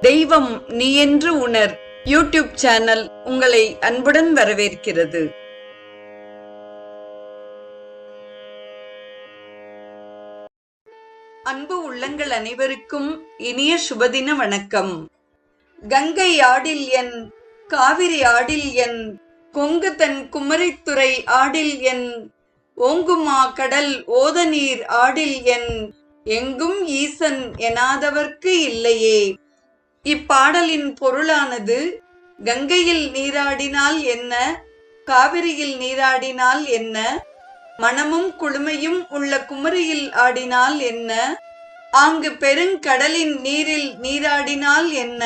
தெய்வம் நீ என்று உணர். யூடியூப் சேனல் உங்களை அன்புடன் வரவேற்கிறது. அன்பு உள்ளங்கள் அனைவருக்கும் இனிய சுபதின வணக்கம். கங்கை ஆடில் என் காவிரி ஆடில் என் கொங்கு தன் குமரித்துறை ஆடில் என் ஓங்குமா கடல் ஓத நீர் ஆடில் என் எங்கும் ஈசன் எனாதவர்க்கு இல்லையே. இப்பாடலின் பொருளானது கங்கையில் நீராடினால் என்ன? காவிரியில் நீராடினால் என்ன? மனமும் குளுமையும் உள்ள குமரியில் ஆடினால் என்ன? ஆங்கு பெருங்கடலின் நீரில் நீராடினால் என்ன?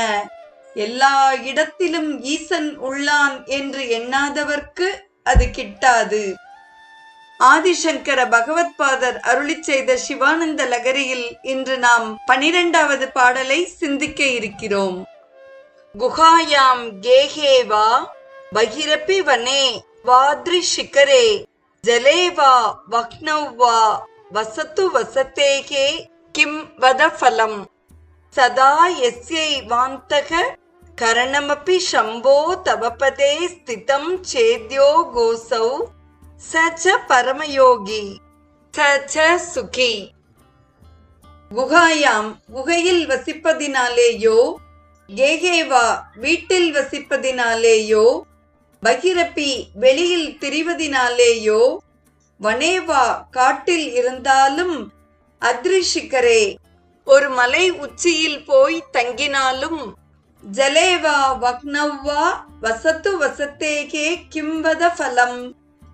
எல்லா இடத்திலும் ஈசன் உள்ளான் என்று எண்ணாதவர்க்கு அது கிட்டாது. ஆதிசங்கர பகவத் பாதர் அருளி செய்த சிவானந்த லகரியில் இன்று நாம் பனிரெண்டாவது பாடலை சிந்திக்க இருக்கிறோம். குஹாயாம் கேஹேவா பகிரப்பி வனே வாத்ரி சிகரே ஜலேவா வக்னௌவா வசத்து வசத்தேகே கிம் வத ஃபலம் சதா எஸ்யை வாந்தக கரணமபி சம்போ தவபதே ஸ்திதம் சேத்யோ கோசௌ. சச்ச பரமயோகி சச்ச சுகி. குகாயாம் குகையில் வசிப்பதினாலேயோ கேகேவா வீட்டில் வசிப்பதினாலேயோ பகிரப்பி வெளியில் திரிவதினாலேயோ வனேவா காட்டில் இருந்தாலும் அத்ரிஷிகரே. ஒரு மலை உச்சியில் போய் தங்கினாலும் ஜலேவா வக்னவ்வா வசத்து வசத்தேகே கிம்பத ஃபலம்.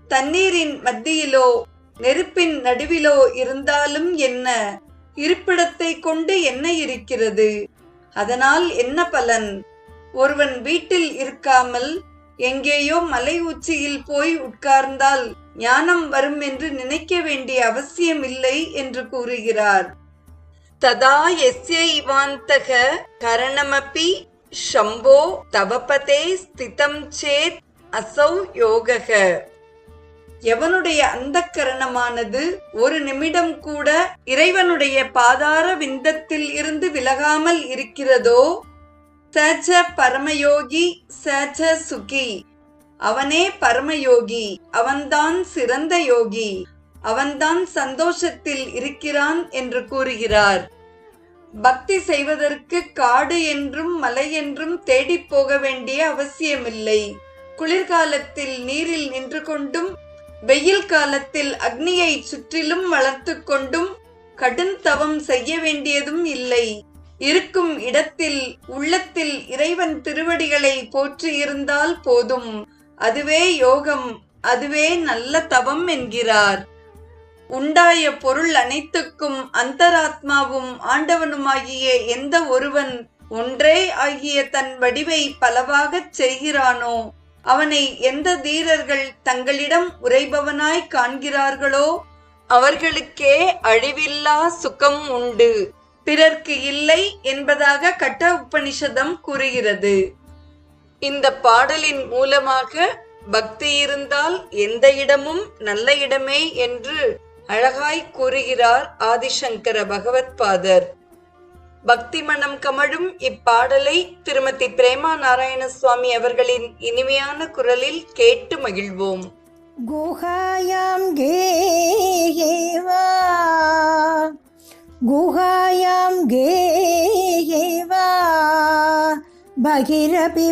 தண்ணீரின் மத்தியிலோ நெருப்பின் நடுவிலோ இருந்தாலும் என்ன? இருப்பிடத்தை கொண்டு என்ன இருக்கிறது? அதனால் என்ன பலன்? ஒருவன் வீட்டில் இருக்காமல் எங்கேயோ மலை உச்சியில் போய் உட்கார்ந்தால் ஞானம் வரும் என்று நினைக்க வேண்டிய அவசியம் இல்லை என்று கூறுகிறார். ததா எஸ்யைவாந்தக கரணமபி ஷம்போ தவபதே ஸ்திதம் சேத் அசௌ யோகக. எவனுடைய அந்த கரணமானது ஒரு நிமிடம் கூட இறைவனுடைய பாதார விந்தத்தில் இருந்து விலகாமல் இருக்கிறதோ? சச்ச பரமயோகி சச்ச சுகி. அவனே பரமயோகி அவன்தான் சிறந்த யோகி. அவன்தான் சந்தோஷத்தில் இருக்கிறான் என்று கூறுகிறார். பக்தி செய்வதற்கு காடு என்றும் மலை என்றும் தேடிப் போக வேண்டிய அவசியமில்லை. குளிர்காலத்தில் நீரில் நின்று கொண்டும் வெயில் காலத்தில் அக்னியை சுற்றிலும் வளர்த்து கொண்டும் கடும் தவம் செய்ய வேண்டியதும் இல்லை. இருக்கும் இடத்தில் உள்ளத்தில் இறைவன் திருவடிகளை போற்றியிருந்தால் போதும். அதுவே யோகம் அதுவே நல்ல தவம் என்கிறார். உண்டாய பொருள் அனைத்துக்கும் அந்தராத்மாவும் ஆண்டவனுமாகிய எந்த ஒருவன் ஒன்றே ஆகிய தன் வடிவை பலவாகச் செய்கிறானோ அவனை எந்த தீரர்கள் தங்களிடம் உரைபவனாய் காண்கிறார்களோ அவர்களுக்கே அழிவில்லா சுகம் உண்டு. பிறர்க்கு இல்லை என்பதாக கட்ட உபனிஷதம் கூறுகிறது. இந்த பாடலின் மூலமாக பக்தி இருந்தால் எந்த இடமும் நல்ல இடமே என்று அழகாய் கூறுகிறார் ஆதிசங்கர பகவத்பாதர். பக்தி மனம் கமழும் இப்பாடலை திருமதி பிரேமா நாராயண சுவாமி அவர்களின் இனிமையான குரலில் கேட்டு மகிழ்வோம். குஹாயாம் கேவா குஹாயாம் கேவா பகிரபிவனீவா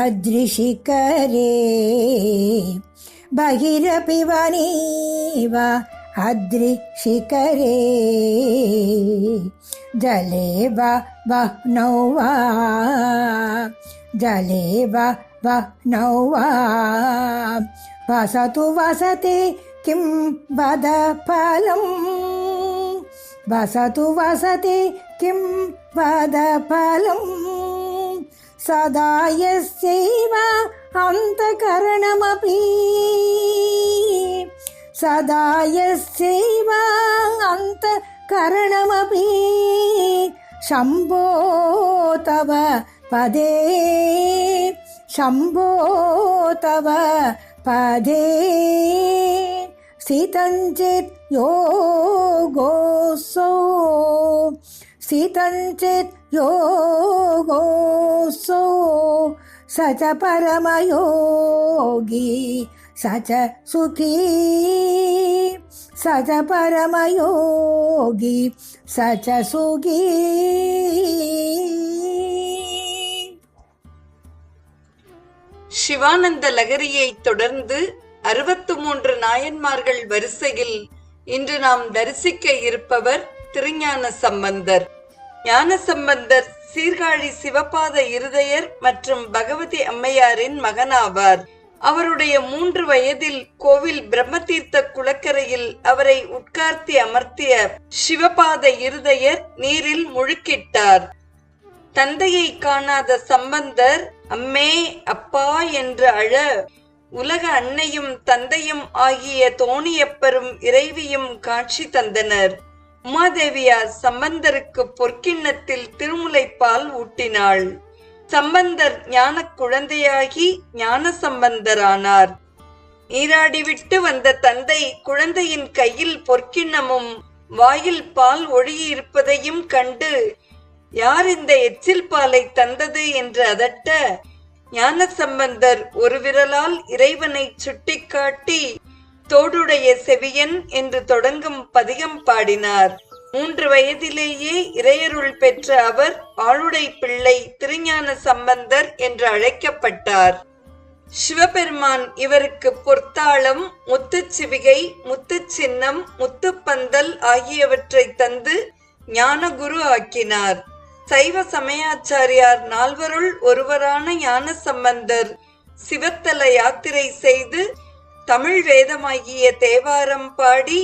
அத்ரிஷிகரே. பகிரபிவனீவா बहिरपि वनीवा अदृशिकरे जले वा वह्नौ वा जले वा वह्नौ वा वसतु वसति किं वद फलम् वसतु वसति किं वद फलम् सदा यस्यैव अन्तकरणमपि सदा यस्यैव अन्तकरणमपि शम्भो तव पदे शम्भो तव पदे स्थितं चेत् योगोऽसौ स्थितञ्चित् योगोऽसौ स च परमयोगी సచ సుఖీ సచ పరమయోగి సచ సుఖీ சிவானந்த லகரியை தொடர்ந்து அறுபத்து மூன்று நாயன்மார்கள் வரிசையில் இன்று நாம் தரிசிக்க இருப்பவர் திருஞான சம்பந்தர். ஞான சம்பந்தர் சீர்காழி சிவபாத இருதயர் மற்றும் பகவதி அம்மையாரின் மகனாவார். அவருடைய மூன்று வயதில் கோவில் பிரம்மதீர்த்த குளக்கரையில் அவரை உட்கார்த்தி அமர்த்திய சிவபாத இருதயர் நீரில் முழுக்கிட்டார். தந்தையை காணாத சம்பந்தர் அம்மே அப்பா என்று அழ உலக அன்னையும் தந்தையும் ஆகிய தோணியப்பரும் இறைவியும் காட்சி தந்தனர். உமாதேவியார் சம்பந்தருக்கு பொற்கிண்ணத்தில் திருமுலைப்பால் ஊட்டினாள். சம்பந்தர் ஞான குழந்தையாகி ஞான சம்பந்தரானார் நீராடிவிட்டு வந்த தந்தை குழந்தையின் கையில் பொற்கிண்ணமும் வாயில் பால் ஒழியிருப்பதையும் கண்டு யார் இந்த எச்சில் பாலை தந்தது? என்று அதட்ட ஞான சம்பந்தர் ஒரு விரலால் இறைவனை சுட்டிக்காட்டி தோடுடைய செவியன் என்று தொடங்கும் பதிகம் பாடினார். மூன்று வயதிலேயே இறையருள் பெற்ற அவர் ஆளுடை பிள்ளை திருஞான சம்பந்தர் என்று அழைக்கப்பட்டார். சிவபெருமான் இவருக்கு பொற்தாளம் முத்துச் சிவிகை முத்துச் சின்னம் முத்துப்பந்தல் ஆகியவற்றை தந்து ஞானகுரு ஆக்கினார். சைவ சமயாச்சாரியார் நால்வருள் ஒருவரான ஞான சம்பந்தர் சிவத்தல யாத்திரை செய்து தமிழ் வேதமாகிய தேவாரம் பாடி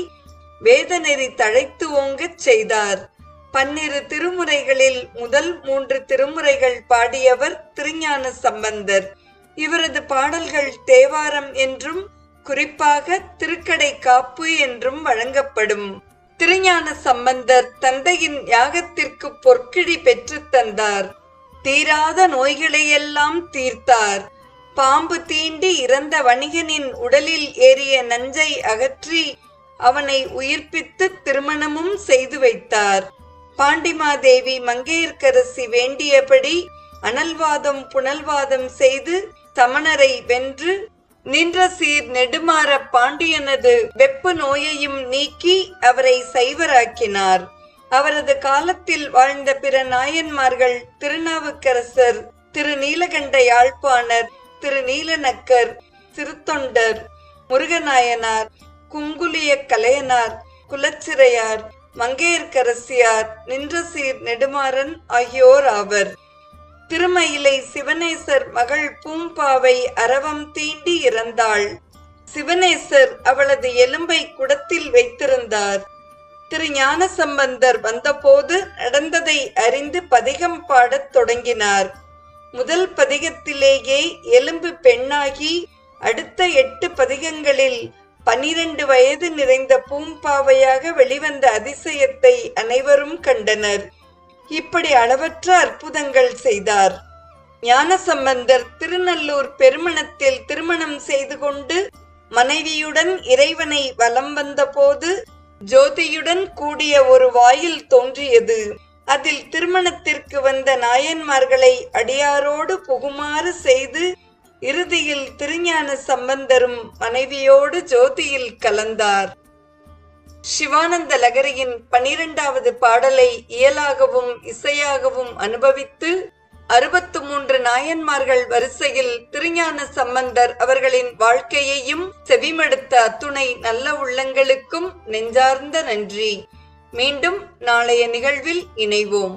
வேதநெறி தழைத்து ஓங்கச் செய்தார். பன்னிரு திருமுறைகளில் முதல் மூன்று திருமுறைகள் பாடியவர் திருஞான சம்பந்தர். இவரது பாடல்கள் தேவாரம் என்றும் குறிப்பாக திருக்கடை காப்பு என்றும் வழங்கப்படும். திருஞான சம்பந்தர் தந்தையின் யாகத்திற்கு பொற்கிழி பெற்று தந்தார். தீராத நோய்களையெல்லாம் தீர்த்தார். பாம்பு தீண்டி இறந்த வணிகனின் உடலில் ஏறிய நஞ்சை அகற்றி அவனை உயிர்ப்பித்து திருமணமும் செய்து வைத்தார். பாண்டிமாதேவி மங்கையர்க்கரசி வேண்டியபடி அனல்வாதம் புனல்வாதம் செய்து தமணரை வென்று நின்ற சீர் நெடுமாற பாண்டியனது வெப்ப நோயையும் நீக்கி அவரை சைவராக்கினார். அவரது காலத்தில் வாழ்ந்த பிற நாயன்மார்கள் திருநாவுக்கரசர் திரு நீலகண்ட யாழ்ப்பாணர் திரு நீலநக்கர் திருத்தொண்டர் முருகநாயனார் குங்குலிய கலையனார் குலச்சிறையார் மங்கையர்க்கரசியார் நின்றசீர் நெடுமாறன் ஆகியோர் ஆவர். திருமயிலை சிவனேசர் மகள் பூம்பாவை அரவம் தீண்டி இறந்தாள். சிவனேசர் அவளது எலும்பை குடத்தில் வைத்திருந்தார். திரு ஞான சம்பந்தர் வந்தபோது நடந்ததை அறிந்து பதிகம் பாடத் தொடங்கினார். முதல் பதிகத்திலேயே எலும்பு பெண்ணாகி அடுத்த எட்டு பதிகங்களில் பனிரெண்டு வயது நிறைந்த பூம்பாவையாக வெளிவந்த அதிசயத்தை அனைவரும் கண்டனர். இப்படி அளவற்ற அற்புதங்கள் செய்தார். ஞானசம்பந்தர் திருநல்லூர் பெருமணத்தில் திருமணம் செய்து கொண்டு மனைவியுடன் இறைவனை வலம் வந்தபோது ஜோதியுடன் கூடிய ஒரு வாயில் தோன்றியது. அதில் திருமணத்திற்கு வந்த நாயன்மார்களை அடியாரோடு புகுமாறு செய்து இறுதியில் திருஞான சம்பந்தரும் மனைவியோடு ஜோதியில் கலந்தார். சிவானந்த லகரியின் பனிரெண்டாவது பாடலை இயலாகவும் இசையாகவும் அனுபவித்து அறுபத்து மூன்று நாயன்மார்கள் வரிசையில் திருஞான சம்பந்தர் அவர்களின் வாழ்க்கையையும் செவிமடுத்த அத்துணை நல்ல உள்ளங்களுக்கும் நெஞ்சார்ந்த நன்றி. மீண்டும் நாளைய நிகழ்வில் இணைவோம்.